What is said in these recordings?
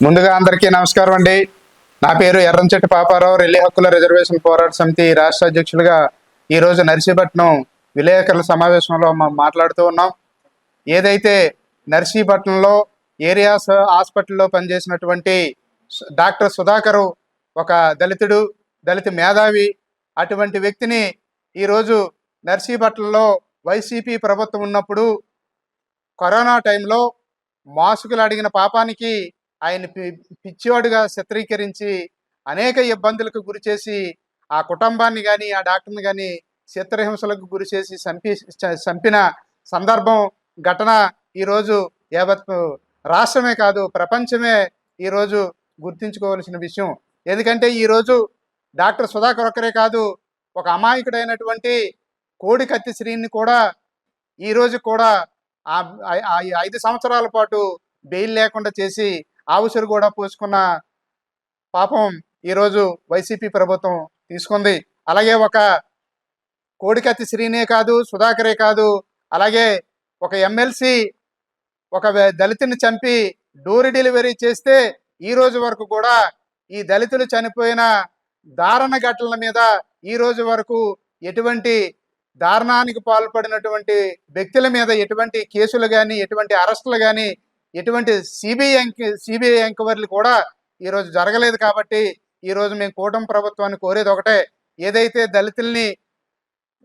ముందుగా అందరికీ నమస్కారం అండి. నా పేరు ఎర్రంచెట్టి పాపారావు రెల్లి హక్కుల రిజర్వేషన్ పోరాట సమితి రాష్ట్ర అధ్యక్షులుగా ఈరోజు నర్సీపట్నం విలేకరుల సమావేశంలో మాట్లాడుతూ ఉన్నాం. ఏదైతే నర్సీపట్నంలో ఏరియాస్ హాస్పిటల్లో పనిచేసినటువంటి డాక్టర్ సుధాకరు ఒక దళితుడు దళిత మేధావి అటువంటి వ్యక్తిని ఈరోజు నర్సీపట్నంలో వైసీపీ ప్రభుత్వం ఉన్నప్పుడు కరోనా టైంలో మాస్కులు అడిగిన పాపానికి ఆయన పి- పిచ్చివాడుగా చిత్రీకరించి అనేక ఇబ్బందులకు గురి చేసి ఆ కుటుంబాన్ని కానీ ఆ డాక్టర్ని కానీ చిత్రహింసలకు గురి చేసి చంపి చ- చంపిన సందర్భం ఘటన ఈరోజు యావత్ రాష్ట్రమే కాదు ప్రపంచమే ఈరోజు గుర్తించుకోవాల్సిన విషయం. ఎందుకంటే ఈరోజు డాక్టర్ సుధాకర్ ఒక్కరే కాదు ఒక అమాయకుడైనటువంటి కోడికత్తి శ్రీని కూడా ఈరోజు కూడా ఐదు సంవత్సరాల పాటు బెయిల్ లేకుండా చేసి ఆవుసరు కూడా పోసుకున్న పాపం ఈరోజు వైసీపీ ప్రభుత్వం తీసుకుంది. అలాగే ఒక కోడికత్తి శ్రీనే కాదు సుధాకరే కాదు అలాగే ఒక ఎమ్మెల్సీ ఒక దళితుని చంపి డోర్ డెలివరీ చేస్తే ఈ రోజు వరకు కూడా ఈ దళితులు చనిపోయిన దారుణ ఘటనల మీద ఈ రోజు వరకు ఎటువంటి దారుణానికి పాల్పడినటువంటి వ్యక్తుల మీద ఎటువంటి కేసులు కానీ ఎటువంటి అరెస్టులు కానీ ఎటువంటి సిబిఐ ఎంక్ సిబిఐ ఎంక్వైరీలు కూడా ఈరోజు జరగలేదు కాబట్టి ఈరోజు మేము కూటమి ప్రభుత్వాన్ని కోరేది ఒకటే. ఏదైతే దళితుల్ని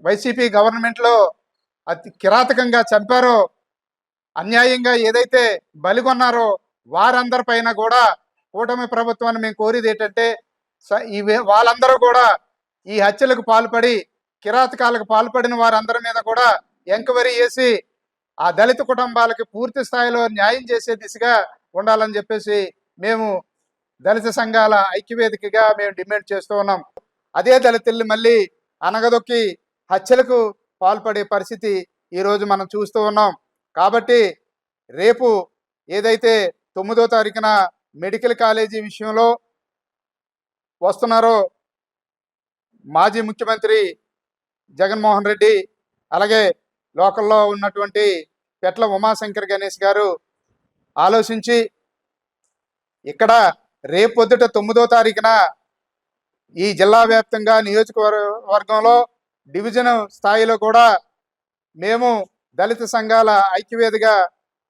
వైసీపీ గవర్నమెంట్లో అతి కిరాతకంగా చంపారో అన్యాయంగా ఏదైతే బలిగొన్నారో వారందరిపైన కూడా కూటమి ప్రభుత్వాన్ని మేము కోరేది ఏంటంటే స- ఈ వాళ్ళందరూ కూడా ఈ హత్యలకు పాల్పడి కిరాతకాలకు పాల్పడిన వారందరి మీద కూడా ఎంక్వైరీ చేసి ఆ దళిత కుటుంబాలకి పూర్తి స్థాయిలో న్యాయం చేసే దిశగా ఉండాలని చెప్పేసి మేము దళిత సంఘాల ఐక్యవేదికగా మేము డిమాండ్ చేస్తూ ఉన్నాం. అదే దళితుల్ని మళ్ళీ అనగదొక్కి హత్యలకు పాల్పడే పరిస్థితి ఈరోజు మనం చూస్తూ ఉన్నాం. కాబట్టి రేపు ఏదైతే తొమ్మిదో తారీఖున మెడికల్ కాలేజీ విషయంలో వస్తున్నారో మాజీ ముఖ్యమంత్రి జగన్మోహన్ రెడ్డి అలాగే లోకల్లో ఉన్నటువంటి పెట్ల ఉమాశంకర్ గణేష్ గారు ఆలోచించి ఇక్కడ రేపొద్దుట తొమ్మిదో తారీఖున ఈ జిల్లా వ్యాప్తంగా నియోజకవర్గంలో డివిజన్ స్థాయిలో కూడా మేము దళిత సంఘాల ఐక్యవేదిగా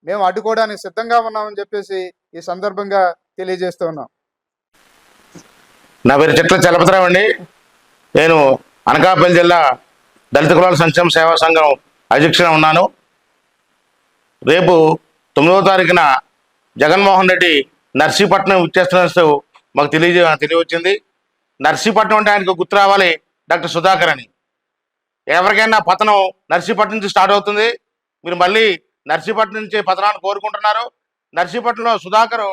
మేము అడ్డుకోవడానికి సిద్ధంగా ఉన్నామని చెప్పేసి ఈ సందర్భంగా తెలియజేస్తూ ఉన్నాం. నా పేరు చెట్ల చలపతిరావు అండి. నేను అనకాపల్లి జిల్లా దళిత కులాల సంక్షేమ సేవా సంఘం అధ్యక్షుగా ఉన్నాను. రేపు తొమ్మిదవ తారీఖున జగన్మోహన్ రెడ్డి నర్సీపట్నం ఇచ్చేస్తున్నట్టు మాకు తెలియజే తెలియవచ్చింది. నర్సీపట్నం అంటే ఆయనకు గుర్తు రావాలి డాక్టర్ సుధాకర్ అని. ఎవరికైనా పతనం నర్సీపట్నం నుంచి స్టార్ట్ అవుతుంది. మీరు మళ్ళీ నర్సీపట్నం నుంచి పతనాన్ని కోరుకుంటున్నారు. నర్సీపట్నంలో సుధాకర్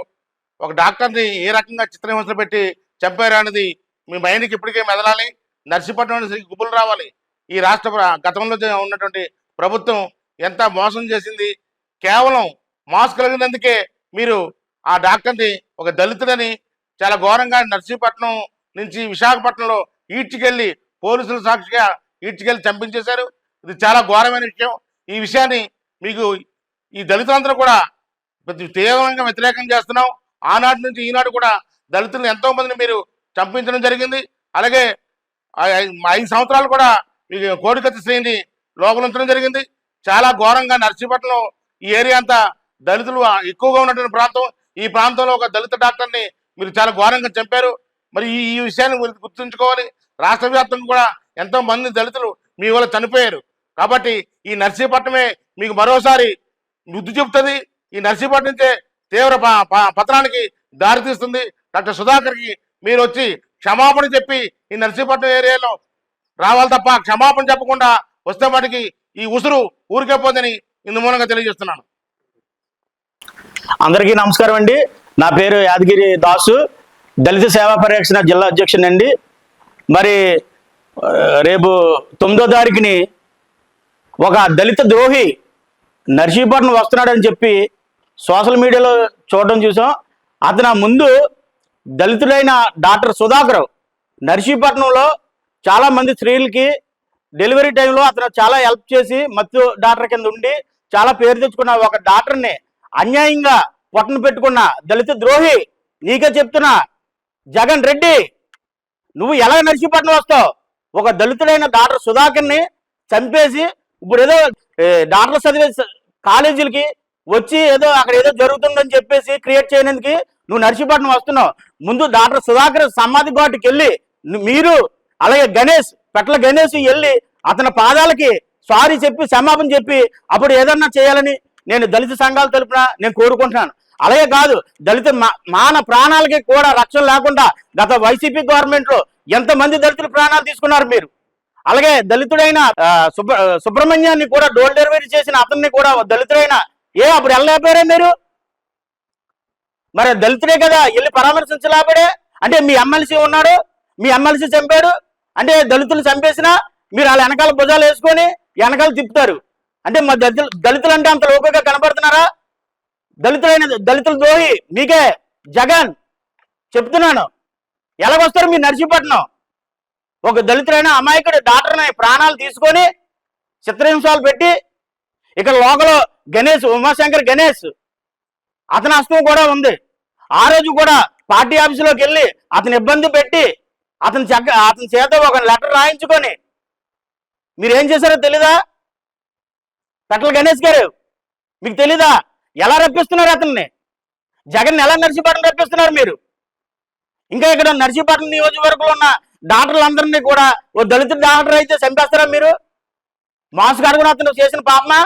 ఒక డాక్టర్ని ఏ రకంగా చిత్రహింసలు పెట్టి చంపారు అనేది మీ మైండ్కి ఇప్పటికే మెదలాలి. నర్సీపట్నం నుంచి గుబులు రావాలి. ఈ రాష్ట్ర గతంలో ఉన్నటువంటి ప్రభుత్వం ఎంత మోసం చేసింది? కేవలం మాస్క్ కలిగినందుకే మీరు ఆ డాక్టర్ని ఒక దళితుడని చాలా ఘోరంగా నర్సీపట్నం నుంచి విశాఖపట్నంలో ఈడ్చుకెళ్ళి పోలీసుల సాక్షిగా ఈడ్చుకెళ్ళి చంపించేశారు. ఇది చాలా ఘోరమైన విషయం. ఈ విషయాన్ని మీకు ఈ దళితులందరూ కూడా ప్రతి తీవ్రంగా వ్యతిరేకం చేస్తున్నాం. ఆనాటి నుంచి ఈనాడు కూడా దళితులను ఎంతో మందిని మీరు చంపించడం జరిగింది. అలాగే ఐదు సంవత్సరాలు కూడా మీకు కోడికత్తి శ్రేణిని లోపలించడం జరిగింది. చాలా ఘోరంగా నర్సీపట్నం ఈ ఏరియా అంతా దళితులు ఎక్కువగా ఉన్నటువంటి ప్రాంతం. ఈ ప్రాంతంలో ఒక దళిత డాక్టర్ని మీరు చాలా ఘోరంగా చంపారు. మరి ఈ ఈ విషయాన్ని మీరు గుర్తుంచుకోవాలి. రాష్ట్ర వ్యాప్తంగా కూడా ఎంతో మంది దళితులు మీ వల్ల చనిపోయారు. కాబట్టి ఈ నర్సీపట్నమే మీకు మరోసారి బుద్ధి చెబుతుంది. ఈ నర్సీపట్నం నుంచే తీవ్ర ప- ప- పతనానికి దారితీస్తుంది డాక్టర్ సుధాకర్కి మీరు వచ్చి క్షమాపణ చెప్పి ఈ నర్సీపట్నం ఏరియాలో రావాలి తప్ప క్షమాపణ చెప్పకుండా వస్తే వాటికి ఈ ఉసురు ఊరికే పోదని ఇందు మూలంగా తెలియజేస్తున్నాను. అందరికీ నమస్కారం అండి. నా పేరు యాదగిరి దాసు. దళిత సేవా పరిరక్షణ జిల్లా అధ్యక్షునండి అండి. మరి రేపు తొమ్మిదో తారీఖుని ఒక దళిత ద్రోహి నర్సీపట్నం వస్తున్నాడని చెప్పి సోషల్ మీడియాలో చూడడం చూసాం. అతను ముందు దళితుడైన డాక్టర్ సుధాకర్ నర్సీపట్నంలో చాలామంది స్త్రీలకి డెలివరీ టైంలో అతను చాలా హెల్ప్ చేసి మత్తు డాక్టర్ కింద ఉండి చాలా పేరు తెచ్చుకున్న ఒక డాక్టర్ని అన్యాయంగా పొట్టన పెట్టుకున్న దళిత ద్రోహి నీకే చెప్తున్నా. జగన్ రెడ్డి నువ్వు ఎలా నర్సీపట్నం వస్తావు? ఒక దళితుడైన డాక్టర్ సుధాకర్ని చంపేసి ఇప్పుడు ఏదో డాక్టర్ చదివే కాలేజీలకి వచ్చి ఏదో అక్కడ ఏదో జరుగుతుందని చెప్పేసి క్రియేట్ చేయడానికి నువ్వు నర్సీపట్నం వస్తున్నావు. ముందు డాక్టర్ సుధాకర్ సమాధి ఘాట్కి వెళ్ళి మీరు అలాగే గణేష్ పెట్ల గణేష్ వెళ్ళి అతని పాదాలకి సారీ చెప్పి క్షమాపణ చెప్పి అప్పుడు ఏదన్నా చేయాలని నేను దళిత సంఘాలు తరపున నేను కోరుకుంటున్నాను. అలాగే కాదు దళిత మా- మాన ప్రాణాలకి కూడా రక్షణ లేకుండా గత వైసీపీ గవర్నమెంట్లో ఎంతమంది దళితుల ప్రాణాలు తీసుకున్నారు మీరు? అలాగే దళితుడైన సుబ్ర సుబ్రహ్మణ్యాన్ని కూడా డోర్ డెలివరీ చేసిన అతన్ని కూడా దళితుడైన ఏ అప్పుడు వెళ్ళలేకపోయారే మీరు? మరి దళితుడే కదా వెళ్ళి పరామర్శించలేపడే అంటే మీ ఎమ్మెల్సీ ఉన్నాడు మీ ఎమ్మెల్సీ చంపాడు అంటే దళితులు చంపేసినా మీరు వాళ్ళ వెనకాల భుజాలు వేసుకొని వెనకాల తిప్పుతారు. అంటే మా దళితులు దళితులు అంటే అంత లోకగా కనపడుతున్నారా? దళితులైన దళితుల ద్రోహి మీకే జగన్ చెప్తున్నాను. ఎలాగొస్తారు మీ నర్సీపట్నం? ఒక దళితులైన అమాయకుడు డాక్టర్ని ప్రాణాలు తీసుకొని చిత్రహింసాలు పెట్టి ఇక్కడ లోకల్ గణేష్ ఉమాశంకర్ గణేష్ అతని హస్తం కూడా ఉంది. ఆ రోజు కూడా పార్టీ ఆఫీసులోకి వెళ్ళి అతని ఇబ్బంది పెట్టి అతని చక్క అతని చేత ఒక లెటర్ రాయించుకొని మీరు ఏం చేశారో తెలీదా? కట్టల గణేష్ గారు మీకు తెలీదా? ఎలా రప్పిస్తున్నారు అతన్ని? జగన్ ఎలా నర్సీపట్నం రప్పిస్తున్నారు మీరు? ఇంకా ఇక్కడ నర్సీపట్నం నియోజకవర్గంలో ఉన్న డాక్టర్లందరినీ కూడా ఓ దళిత డాక్టర్ అయితే చంపేస్తారా మీరు? మాస్క్ కూడా అతను చేసిన పాపమా?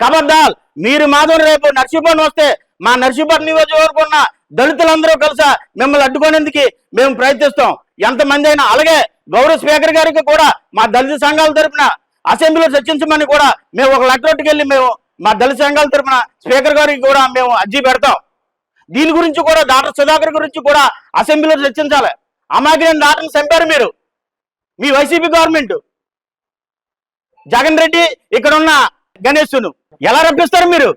కబద్దాల్ మీరు మాధవ్ రేపు నర్సీపట్నం వస్తే మా నర్సీపట్నం నియోజకవర్గం ఉన్న దళితులందరూ కలిసా మిమ్మల్ని అడ్డుకునేందుకు మేము ప్రయత్నిస్తాం. ఎంతమంది అయినా అలాగే గౌరవ స్పీకర్ గారికి కూడా మా దళిత సంఘాల తరఫున అసెంబ్లీలో చర్చించమని కూడా మేము ఒక లెటర్కి వెళ్ళి మేము మా దళిత సంఘాల తరఫున స్పీకర్ గారికి కూడా మేము అర్జీ పెడతాం. దీని గురించి కూడా డాక్టర్ సుధాకర్ గురించి కూడా అసెంబ్లీలో చర్చించాలి. అమాగిన డాక్టర్ని చంపారు మీరు. మీ వైసీపీ గవర్నమెంట్. జగన్ రెడ్డి ఇక్కడ ఉన్న గణేష్ను. ఎలా రప్పిస్తారు మీరు?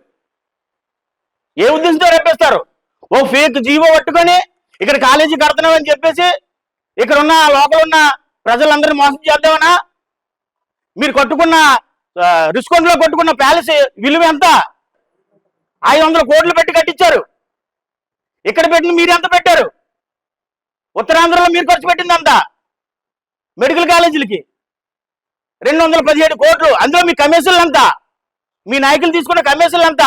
ఏ ఉద్దేశంతో రప్పిస్తారు ఓ ఫేక్ జీవో పట్టుకొని ఇక్కడ కాలేజీ కడుతున్నామని చెప్పేసి ఇక్కడ ఉన్న లోపల ఉన్న ప్రజలందరినీ మోసం చేద్దామనా? మీరు కట్టుకున్న రిస్కొండలో కొట్టుకున్న ప్యాలెస్ విలువ ఎంత? ఐదు వందల కోట్లు పెట్టి కట్టించారు. ఇక్కడ పెట్టిన మీరు ఎంత పెట్టారు? ఉత్తరాంధ్రలో మీరు ఖర్చు పెట్టింది అంత మెడికల్ కాలేజీలకి రెండు వందల పదిహేడు కోట్లు. అందులో మీ కమిషన్లు ఎంత? మీ నాయకులు తీసుకున్న కమిషన్లు ఎంత?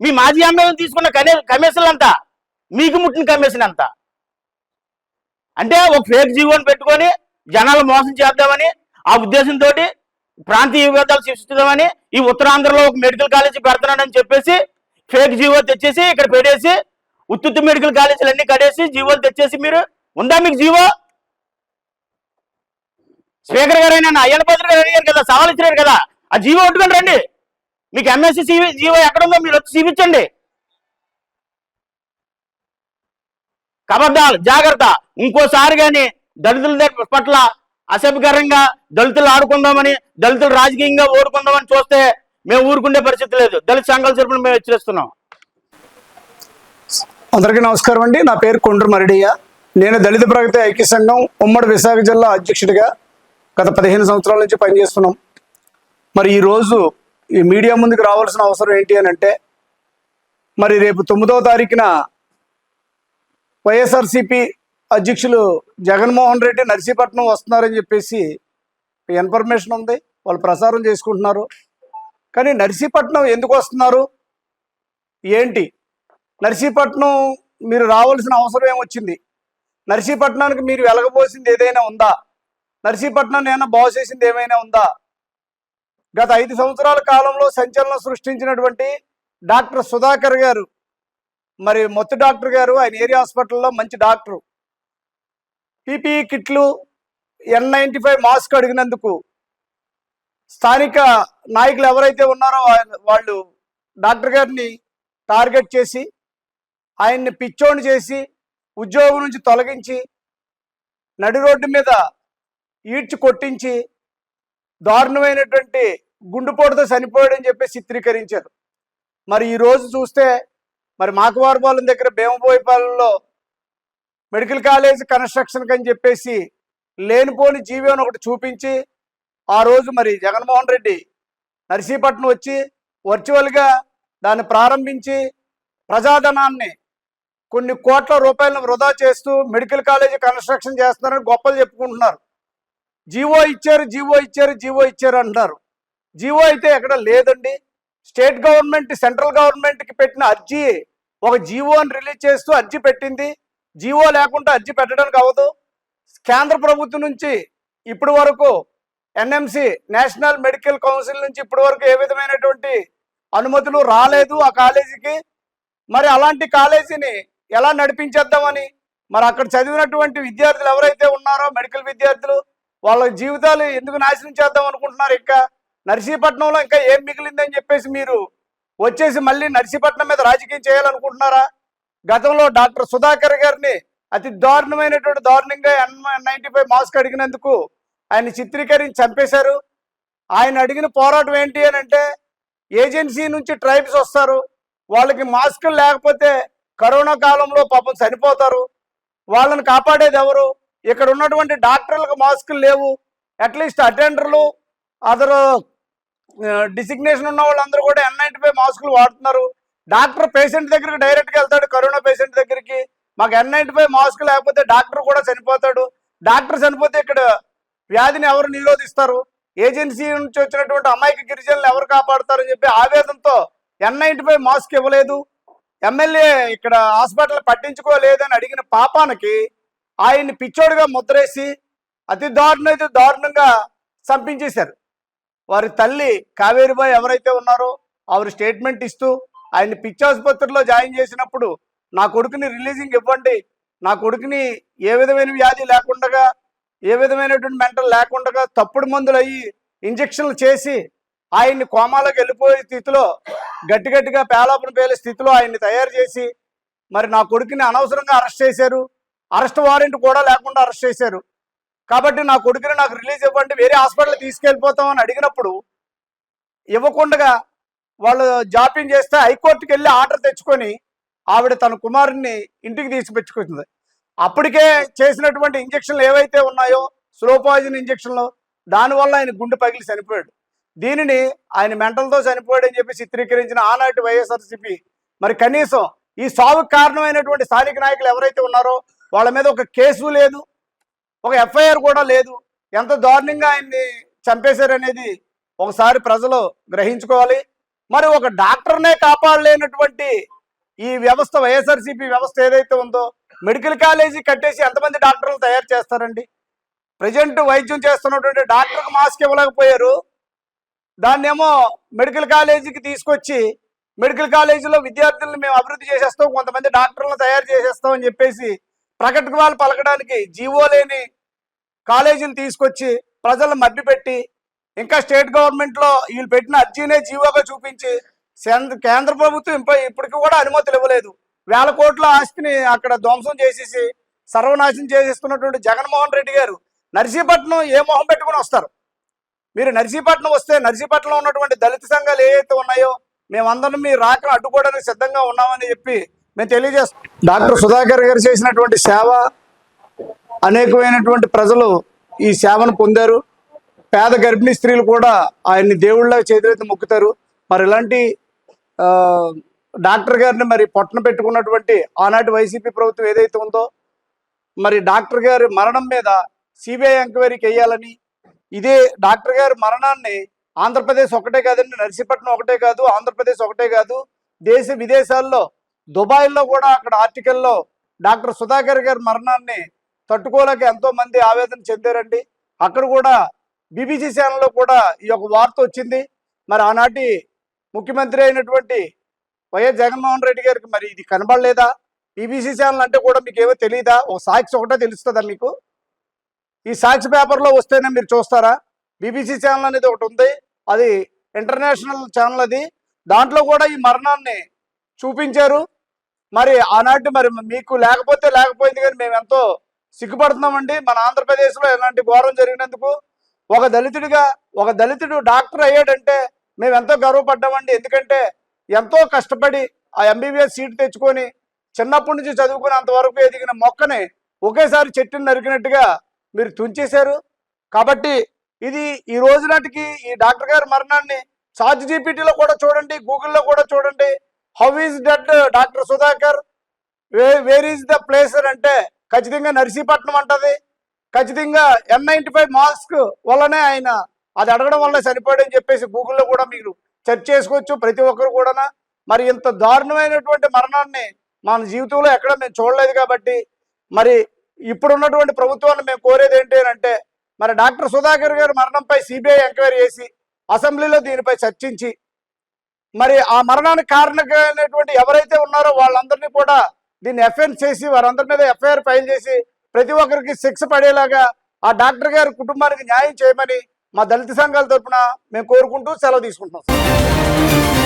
మీ మాజీ ఎమ్మెల్యేలు తీసుకున్న కనే కమిషన్లు ఎంత మీకు ముట్టిన కమిషన్ అంత అంటే ఒక ఫేక్ జీవోని పెట్టుకొని జనాలు మోసం చేద్దామని ఆ ఉద్దేశంతో ప్రాంతీయ విభేదాలు సృష్టిద్దామని ఈ ఉత్తరాంధ్రలో ఒక మెడికల్ కాలేజీ పెడుతున్నాడని చెప్పేసి ఫేక్ జీవో తెచ్చేసి ఇక్కడ పెట్టేసి ఉత్తుత్తు మెడికల్ కాలేజీలు అన్ని కడేసి జీవోలు తెచ్చేసి మీరు ఉందా మీకు జీవో? స్పీకర్ గారు అయినా అయ్యన్న పాత్ర గారు అడిగారు కదా సవాల్ ఇచ్చినారు కదా ఆ జీవో ఒట్టుకొని రండి. మీకు ఎంఎస్సీ సివి జీవో ఎక్కడుందో మీరు వచ్చి చూపించండి. కబద్దాలు జాగ్రత్త. ఇంకోసారి కానీ దళితుల పట్ల అసభ్యకరంగా దళితులు ఆడుకుందామని దళితులు రాజకీయంగా ఓడుకుందామని చూస్తే మేము ఊరుకుండే పరిస్థితి లేదు. దళిత సంఘాల తరపున మేము హెచ్చరిస్తున్నాం. అందరికీ నమస్కారం అండి. నా పేరు కొండ్రు మరడియ్య. నేను దళిత ప్రగతి ఐక్య సంఘం ఉమ్మడి విశాఖ జిల్లా అధ్యక్షుడిగా గత పదిహేను సంవత్సరాల నుంచి పనిచేస్తున్నాం. మరి ఈరోజు ఈ మీడియా ముందుకు రావాల్సిన అవసరం ఏంటి అని అంటే మరి రేపు తొమ్మిదవ తారీఖున వైఎస్ఆర్సిపి అధ్యక్షులు జగన్మోహన్ రెడ్డి నర్సీపట్నం వస్తున్నారని చెప్పేసి ఇన్ఫర్మేషన్ ఉంది. వాళ్ళు ప్రసారం చేసుకుంటున్నారు. కానీ నర్సీపట్నం ఎందుకు వస్తున్నారు? ఏంటి? నర్సీపట్నం మీరు రావాల్సిన అవసరం ఏమొచ్చింది? నర్సీపట్నానికి మీరు వెలగబోసింది ఏదైనా ఉందా? నర్సీపట్నం ఏమైనా బాగు చేసింది ఏమైనా ఉందా? గత ఐదు సంవత్సరాల కాలంలో సంచలనం సృష్టించినటువంటి డాక్టర్ సుధాకర్ గారు. మరి మొత్తం డాక్టర్ గారు ఆయన ఏరియా హాస్పిటల్లో మంచి డాక్టరు. పీపీఈ కిట్లు ఎన్ నైంటీ ఫైవ్ మాస్క్ అడిగినందుకు స్థానిక నాయకులు ఎవరైతే ఉన్నారో వాళ్ళు డాక్టర్ గారిని టార్గెట్ చేసి ఆయన్ని పిచ్చోని చేసి ఉద్యోగం నుంచి తొలగించి నడి రోడ్డు మీద ఈడ్చి కొట్టించి దారుణమైనటువంటి గుండుపోటుతో చనిపోయాడని చెప్పి చిత్రీకరించారు. మరి ఈ రోజు చూస్తే మరి మాకవారపాలెం దగ్గర భీమబోయిపాలెంలో మెడికల్ కాలేజ్ కన్స్ట్రక్షన్ అని చెప్పేసి లేనిపోని జీవి ఒకటి చూపించి ఆ రోజు మరి జగన్మోహన్ రెడ్డి నర్సీపట్నం వచ్చి వర్చువల్గా దాన్ని ప్రారంభించి ప్రజాధనాన్ని కొన్ని కోట్ల రూపాయలను వృధా చేస్తూ మెడికల్ కాలేజీ కన్స్ట్రక్షన్ చేస్తున్నారని గొప్పలు చెప్పుకుంటున్నారు. జీవో ఇచ్చారు జీవో ఇచ్చారు జీవో ఇచ్చారు అంటున్నారు. జీవో అయితే ఎక్కడ లేదండి. స్టేట్ గవర్నమెంట్ సెంట్రల్ గవర్నమెంట్కి పెట్టిన అర్జీ ఒక జీవోని రిలీజ్ చేస్తూ అర్జీ పెట్టింది. జీవో లేకుండా అర్జీ పెట్టడానికి అవ్వదు. కేంద్ర ప్రభుత్వం నుంచి ఇప్పటి వరకు ఎన్ఎంసి నేషనల్ మెడికల్ కౌన్సిల్ నుంచి ఇప్పటి వరకు ఏ విధమైనటువంటి అనుమతులు రాలేదు ఆ కాలేజీకి. మరి అలాంటి కాలేజీని ఎలా నడిపించేద్దామని? మరి అక్కడ చదివినటువంటి విద్యార్థులు ఎవరైతే ఉన్నారో మెడికల్ విద్యార్థులు వాళ్ళ జీవితాలు ఎందుకు నాశనం చేద్దాం అనుకుంటున్నారు ఇంకా? నర్సీపట్నంలో ఇంకా ఏం మిగిలిందని చెప్పేసి మీరు వచ్చేసి మళ్ళీ నర్సీపట్నం మీద రాజకీయం చేయాలనుకుంటున్నారా? గతంలో డాక్టర్ సుధాకర్ గారిని అతి దారుణమైనటువంటి దారుణంగా ఎన్ నైన్టీ ఫైవ్ మాస్క్ అడిగినందుకు ఆయన చిత్రీకరించి చంపేశారు. ఆయన అడిగిన పోరాటం ఏంటి అని అంటే ఏజెన్సీ నుంచి ట్రైబ్స్ వస్తారు. వాళ్ళకి మాస్కులు లేకపోతే కరోనా కాలంలో పాపం చనిపోతారు. వాళ్ళని కాపాడేది ఎవరు? ఇక్కడ ఉన్నటువంటి డాక్టర్లకు మాస్కులు లేవు. అట్లీస్ట్ అటెండర్లు అదర్ డిసిగ్నేషన్ ఉన్న వాళ్ళందరూ కూడా ఎన్ నైన్టీ ఫైవ్ మాస్కులు వాడుతున్నారు. డాక్టర్ పేషెంట్ దగ్గరికి డైరెక్ట్గా వెళ్తాడు కరోనా పేషెంట్ దగ్గరికి. మాకు ఎన్ నైన్టీ ఫైవ్ మాస్క్ లేకపోతే డాక్టర్ కూడా చనిపోతాడు. డాక్టర్ చనిపోతే ఇక్కడ వ్యాధిని ఎవరు నిరోధిస్తారు? ఏజెన్సీ నుంచి వచ్చినటువంటి అమాయక గిరిజనులు ఎవరు కాపాడుతారని చెప్పి ఆవేదనతో ఎన్ నైన్టీ ఫైవ్ మాస్క్ ఇవ్వలేదు. ఎమ్మెల్యే ఇక్కడ హాస్పిటల్ పట్టించుకోలేదని అడిగిన పాపానికి ఆయన్ని పిచ్చోడుగా ముద్రేసి అతి దారుణ అయితే దారుణంగా చంపించేశారు. వారి తల్లి కావేరిబాయి ఎవరైతే ఉన్నారో ఆవిడ స్టేట్మెంట్ ఇస్తూ ఆయన్ని పిచ్చాసుపత్రిలో జాయిన్ చేసినప్పుడు నా కొడుకుని రిలీజింగ్ ఇవ్వండి నా కొడుకుని ఏ విధమైన వ్యాధి లేకుండా ఏ విధమైనటువంటి మెంటల్ లేకుండా తప్పుడు మందులు అయ్యి ఇంజక్షన్లు చేసి ఆయన్ని కోమాలోకి వెళ్ళిపోయే స్థితిలో గట్టి గట్టిగా పేలాపన పేలే స్థితిలో ఆయన్ని తయారు చేసి మరి నా కొడుకుని అనవసరంగా అరెస్ట్ చేశారు. అరెస్ట్ వారెంట్ కూడా లేకుండా అరెస్ట్ చేశారు. కాబట్టి నా కొడుకుని నాకు రిలీజ్ ఇవ్వండి వేరే హాస్పిటల్ తీసుకెళ్ళిపోతామని అడిగినప్పుడు ఇవ్వకుండా వాళ్ళు జాప్యం చేస్తే హైకోర్టుకి వెళ్ళి ఆర్డర్ తెచ్చుకొని ఆవిడ తన కుమారుణ్ణి ఇంటికి తీసుకొచ్చుకుంది అప్పటికే చేసినటువంటి ఇంజక్షన్లు ఏవైతే ఉన్నాయో స్లో పాయిజన్ ఇంజక్షన్లు దానివల్ల ఆయన గుండె పగిలి చనిపోయాడు. దీనిని ఆయన మెంటల్తో చనిపోయాడని చెప్పి చిత్రీకరించిన ఆనాటి వైఎస్ఆర్సీపీ. మరి కనీసం ఈ సావుకు కారణమైనటువంటి స్థానిక నాయకులు ఎవరైతే ఉన్నారో వాళ్ళ మీద ఒక కేసు లేదు ఒక ఎఫ్ఐఆర్ కూడా లేదు. ఎంత దారుణంగా ఆయన్ని చంపేశారనేది ఒకసారి ప్రజలు గ్రహించుకోవాలి. మరి ఒక డాక్టర్నే కాపాడలేనటువంటి ఈ వ్యవస్థ వైఎస్ఆర్సీపీ వ్యవస్థ ఏదైతే ఉందో మెడికల్ కాలేజీ కట్టేసి ఎంతమంది డాక్టర్లు తయారు చేస్తారండి? ప్రజెంట్ వైద్యం చేస్తున్నటువంటి డాక్టర్కి మాస్క్ ఇవ్వలేకపోయారు. దాన్నేమో మెడికల్ కాలేజీకి తీసుకొచ్చి మెడికల్ కాలేజీలో విద్యార్థులను మేము అభివృద్ధి చేసేస్తాం కొంతమంది డాక్టర్లను తయారు చేసేస్తాం అని చెప్పేసి ప్రకటనలు పలకడానికి జీవో లేని కాలేజీని తీసుకొచ్చి ప్రజలను మభ్యపెట్టి ఇంకా స్టేట్ గవర్నమెంట్లో వీళ్ళు పెట్టిన అర్జీనే జీవోగా చూపించి కేంద్ర కేంద్ర ప్రభుత్వం ఇంప ఇప్పటికి కూడా అనుమతులు ఇవ్వలేదు. వేల కోట్ల ఆస్తిని అక్కడ ధ్వంసం చేసేసి సర్వనాశనం చేసేస్తున్నటువంటి జగన్మోహన్ రెడ్డి గారు నర్సీపట్నం ఏ మొహం పెట్టుకుని వస్తారు? మీరు నర్సీపట్నం వస్తే నర్సీపట్నంలో ఉన్నటువంటి దళిత సంఘాలు ఏవైతే ఉన్నాయో మేమందరం మీ రాకను అడ్డుకోవడానికి సిద్ధంగా ఉన్నామని చెప్పి మేము తెలియజేస్తాం డాక్టర్ సుధాకర్ గారు చేసినటువంటి సేవ అనేకమైనటువంటి ప్రజలు ఈ సేవను పొందారు. పేద గర్భిణీ స్త్రీలు కూడా ఆయన్ని దేవుళ్ళ చేతులైతే మొక్కుతారు. మరి ఇలాంటి ఆ, డాక్టర్ గారిని మరి పొట్టన పెట్టుకున్నటువంటి ఆనాటి వైసీపీ ప్రభుత్వం ఏదైతే ఉందో మరి డాక్టర్ గారి మరణం మీద సిబిఐ ఎంక్వైరీకి వేయాలని ఇదే డాక్టర్ గారి మరణాన్ని ఆంధ్రప్రదేశ్ ఒకటే కాదండి నర్సీపట్నం ఒకటే కాదు ఆంధ్రప్రదేశ్ ఒకటే కాదు దేశ విదేశాల్లో దుబాయ్లో కూడా అక్కడ ఆర్టికల్లో డాక్టర్ సుధాకర్ గారి మరణాన్ని తట్టుకోలేక ఎంతో మంది ఆవేదన చెందారండి. అక్కడ కూడా బీబీసీ ఛానల్లో కూడా ఈ యొక్క వార్త వచ్చింది. మరి ఆనాటి ముఖ్యమంత్రి అయినటువంటి వైఎస్ జగన్మోహన్ రెడ్డి గారికి మరి ఇది కనబడలేదా? బీబీసీ ఛానల్ అంటే కూడా మీకు ఏమో తెలియదా ఒక సాక్షి ఒకటే తెలుస్తుందా మీకు? ఈ సాక్షి పేపర్లో వస్తేనే మీరు చూస్తారా? బీబీసీ ఛానల్ అనేది ఒకటి ఉంది. అది ఇంటర్నేషనల్ ఛానల్ అది. దాంట్లో కూడా ఈ మరణాన్ని చూపించారు. మరి ఆనాటి మరి మీకు లేకపోతే లేకపోయింది కానీ మేము ఎంతో సిగ్గుపడుతున్నామండి. మన ఆంధ్రప్రదేశ్లో ఇలాంటి ఘోరం జరిగినందుకు ఒక దళితుడిగా ఒక దళితుడు డాక్టర్ అయ్యాడంటే మేము ఎంతో గర్వపడ్డామండి. ఎందుకంటే ఎంతో కష్టపడి ఆ ఎంబీబీఎస్ సీట్ తెచ్చుకొని చిన్నప్పటి నుంచి చదువుకునేంత అంతవరకు ఎదిగిన మొక్కని ఒకేసారి చెట్టుని నరికినట్టుగా మీరు తుంచేశారు. కాబట్టి ఇది ఈ రోజు నాటికి ఈ డాక్టర్ గారి మరణాన్ని చార్జ్ జీపీటీలో కూడా చూడండి గూగుల్లో కూడా చూడండి. How is that doctor Sudhakar way where is the place అంటే ఖచ్చితంగా నర్సీపట్నం అంటది. ఖచ్చితంగా ఎన్ నైన్టీ ఫైవ్ మాస్క్ వల్లనే ఆయన అది అడగడం వల్ల చనిపోయాడని చెప్పేసి గూగుల్లో కూడా మీరు సెర్చ్ చేసుకోవచ్చు ప్రతి ఒక్కరు కూడా మరి ఇంత దారుణమైనటువంటి మరణాన్ని మన జీవితంలో ఎక్కడ మేము చూడలేదు కాబట్టి మరి ఇప్పుడున్నటువంటి ప్రభుత్వాన్ని మేము కోరేది ఏంటి అని అంటే మరి డాక్టర్ సుధాకర్ గారి మరణంపై సిబిఐ ఎంక్వైరీ చేసి అసెంబ్లీలో దీనిపై చర్చించి మరి ఆ మరణానికి కారణమైనటువంటి ఎవరైతే ఉన్నారో వాళ్ళందరినీ కూడా దీన్ని ఎఫ్ఐఆర్ చేసి వారందరి మీద ఎఫ్ఐఆర్ ఫైల్ చేసి ప్రతి ఒక్కరికి శిక్ష పడేలాగా ఆ డాక్టర్ గారి కుటుంబానికి న్యాయం చేయమని మా దళిత సంఘాల తరపున మేము కోరుకుంటూ సెలవు తీసుకుంటున్నాం.